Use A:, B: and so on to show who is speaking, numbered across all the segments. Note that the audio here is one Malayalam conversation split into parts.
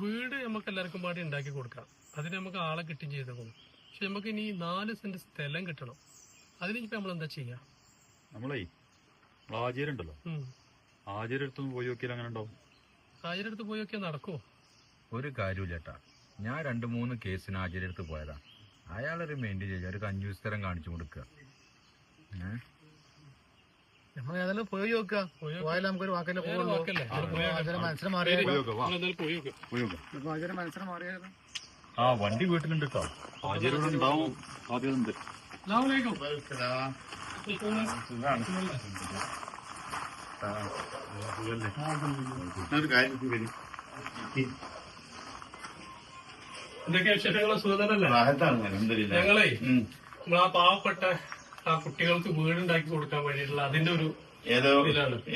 A: വീട് നമുക്ക് എല്ലാവർക്കും പാടി ഉണ്ടാക്കി കൊടുക്കാം അതിന് നമുക്ക് ആളെ കിട്ടുകയും ചെയ്തേക്കും പക്ഷെ നമുക്ക് ഇനി നാല് സെന്റ് സ്ഥലം കിട്ടണം. അതിനിപ്പോ നമ്മൾ എന്താ ചെയ്യാ?
B: നമ്മളേ ആചാര്യ അടുത്തൊന്ന് പോയി നോക്കിയാൽ അങ്ങനെ ഉണ്ടാവും.
A: ആയിരം പോയി നോക്കിയാൽ നടക്കോ
C: ഒരു കാര്യവും ചേട്ടാ ഞാൻ രണ്ട് മൂന്ന് കേസിന് ആചാര്യടുത്ത് പോയതാ. അയാളൊരു മെയിന്റെയിൻ ചെയ്യുക ഒരു കഞ്ഞൂസ്തരം കാണിച്ചു കൊടുക്കുക. ഏഹ്
D: നമ്മൾ ഏതായാലും പോയി നോക്കുക.
A: പോയി നോക്കാം.
D: പോയാലും നമുക്കൊരു വാക്കല്ലേ പോകുള്ളൂ മനസ്സിന്. മാറിയാലോ. മനസ്സിന് മാറിയാലോ
B: ആ വണ്ടി വീട്ടിലുണ്ട് കേട്ടോ ആചാര്യ ഇവിടെ ഉണ്ടാവും ആദ്യം ഉണ്ട്.
A: എന്തൊക്കെയാ വിശേഷങ്ങൾ? സുഖതരല്ലേ ഞങ്ങളെ നമ്മളാ ആ പാവപ്പെട്ട ആ കുട്ടികൾക്ക് വീടുണ്ടാക്കി കൊടുക്കാൻ വേണ്ടിയിട്ടുള്ള അതിന്റെ ഒരു
E: ഏതോ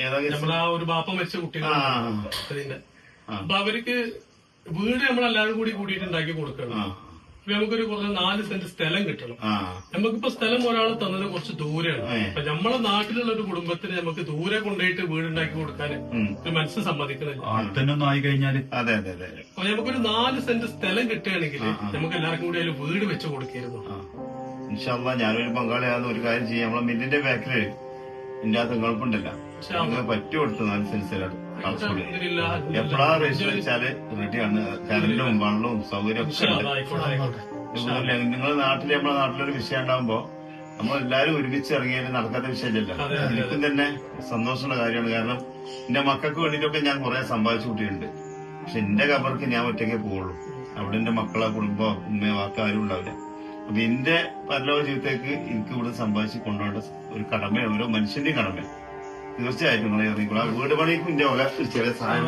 E: ഏതോ
A: നമ്മൾ ആ ഒരു ബാപ്പ മരിച്ച കുട്ടികൾ അതിന്റെ. അപ്പൊ അവർക്ക് വീട് നമ്മൾ എല്ലാവരും കൂടി കൂടിയിട്ട് ഉണ്ടാക്കി കൊടുക്കണം. നമുക്കൊരു കുറച്ച് നാല് സെന്റ് സ്ഥലം കിട്ടണം. നമുക്കിപ്പോ സ്ഥലം ഒരാൾ തന്നത് കുറച്ച് ദൂരെയാണ്. അപ്പൊ നമ്മളെ നാട്ടിലുള്ള ഒരു കുടുംബത്തിന് നമുക്ക് ദൂരെ കൊണ്ടുപോയിട്ട് വീടുണ്ടാക്കി കൊടുക്കാൻ. ഒരു മനസ്സ് സമ്മതിക്കുന്നില്ല
E: അതെ അതെ
A: നമുക്കൊരു നാല് സെന്റ് സ്ഥലം കിട്ടുകയാണെങ്കിൽ നമുക്ക് എല്ലാവർക്കും കൂടി അതിൽ വീട് വെച്ച് കൊടുക്കായിരുന്നു.
E: ഇൻഷാല്ല ഞാനൊരു പങ്കാളിയാകുന്ന ഒരു കാര്യം ചെയ്യാം. നമ്മളെ മില്ലിന്റെ ബാക്കിൽ എന്റെ അത് ഗൾപ്പുണ്ടല്ലോ അങ്ങനെ പറ്റി കൊടുത്തു സെൻസിലാണ് എപ്പോഴാ രജിസ്റ്റർ വെച്ചാൽ റെഡിയാണ് കറണ്ടും വെള്ളവും സൗകര്യം ഒക്കെ ഉണ്ട്. നിങ്ങളുടെ നാട്ടിൽ നമ്മളെ നാട്ടിലൊരു വിഷയം ഉണ്ടാകുമ്പോ നമ്മളെല്ലാരും ഒരുമിച്ച് ഇറങ്ങിയാലും നടക്കാത്ത
A: അതെ.
E: എനിക്കും തന്നെ സന്തോഷമുള്ള കാര്യമാണ്. കാരണം എന്റെ മക്കൾക്ക് വേണ്ടിട്ടൊക്കെ ഞാൻ കുറെ സമ്പാദിച്ചു കൂട്ടിയിട്ടുണ്ട്. പക്ഷെ എന്റെ കബർക്ക് ഞാൻ ഒറ്റയ്ക്ക് പോവുള്ളൂ. അവിടെ എന്റെ മക്കളെ കുടുംബം ഉമ്മയോ ആർക്കാരും ഉണ്ടാവില്ല. അപ്പൊ എന്റെ പരലോക ജീവിതത്തേക്ക് എനിക്ക് ഇവിടെ സമ്പാദിച്ച് കൊണ്ടുപോകേണ്ട ഒരു കടമ ഓരോ മനുഷ്യന്റെയും കടമ. തീർച്ചയായിട്ടും നിങ്ങളെ ഇറങ്ങിക്കോളാം വീട് പണിക്കും എന്റെ ഒരു ചെറിയ സഹായം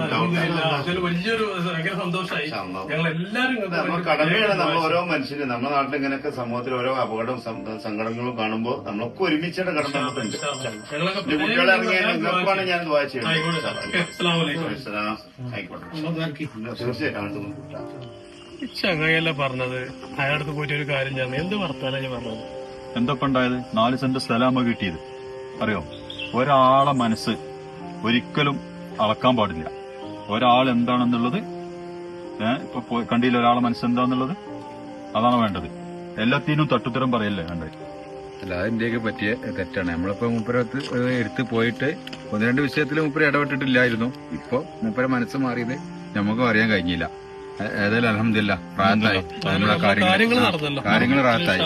A: വലിയൊരു ഭയങ്കര സന്തോഷമായി. ഞങ്ങൾ
E: നമ്മുടെ കടമയാണ് നമ്മൾ ഓരോ മനുഷ്യന് നമ്മുടെ നാട്ടിൽ ഇങ്ങനെയൊക്കെ സമൂഹത്തിൽ ഓരോ അപകടവും സങ്കടങ്ങളും കാണുമ്പോൾ നമ്മളൊക്കെ ഒരുമിച്ചിട്ട് കടമ നമുക്കുണ്ട് കുട്ടികളെ ഇറങ്ങിയാൽ നിങ്ങൾക്കാണ് ഞാൻ വായിച്ചത്
A: ആയിക്കോട്ടെ.
E: ചെയ്യുന്നത് തീർച്ചയായിട്ടും.
A: ചങ്ങയല്ല പറഞ്ഞത്. അയാളടുത്ത് പോയിട്ട് ഒരു കാര്യം ഞാൻ എന്ത് വർത്താനാ ഞാൻ പറഞ്ഞത്?
B: എന്തൊക്കെ ഉണ്ടായത്? നാല് സെന്റ് സ്ഥലമാകുമ്പോ കിട്ടിയത്? അറിയോ? ഒരാളെ മനസ്സ് ഒരിക്കലും അളക്കാൻ പാടില്ല. ഒരാൾ എന്താണെന്നുള്ളത് ഏഹ് ഇപ്പൊ കണ്ടില്ല ഒരാളെ മനസ്സ് എന്താന്നുള്ളത് അതാണ് വേണ്ടത്. എല്ലാത്തിനും തട്ടുത്തരം പറയല്ലേ വേണ്ടത്?
C: അല്ല അതിന്റെയൊക്കെ പറ്റിയ തെറ്റാണ്. നമ്മളിപ്പോ മുപ്പരത്ത് എടുത്ത് പോയിട്ട് ഒന്ന് രണ്ട് വിഷയത്തിൽ മുപ്പര ഇടപെട്ടിട്ടില്ലായിരുന്നു. ഇപ്പൊ മുപ്പര മനസ്സ് മാറിയത് നമുക്കും അറിയാൻ കഴിഞ്ഞില്ല. ഏതായാലും അലഹമില്ല റാത്തായി നമ്മുടെ
A: കാര്യങ്ങൾ
C: കാര്യങ്ങൾ റാത്തായി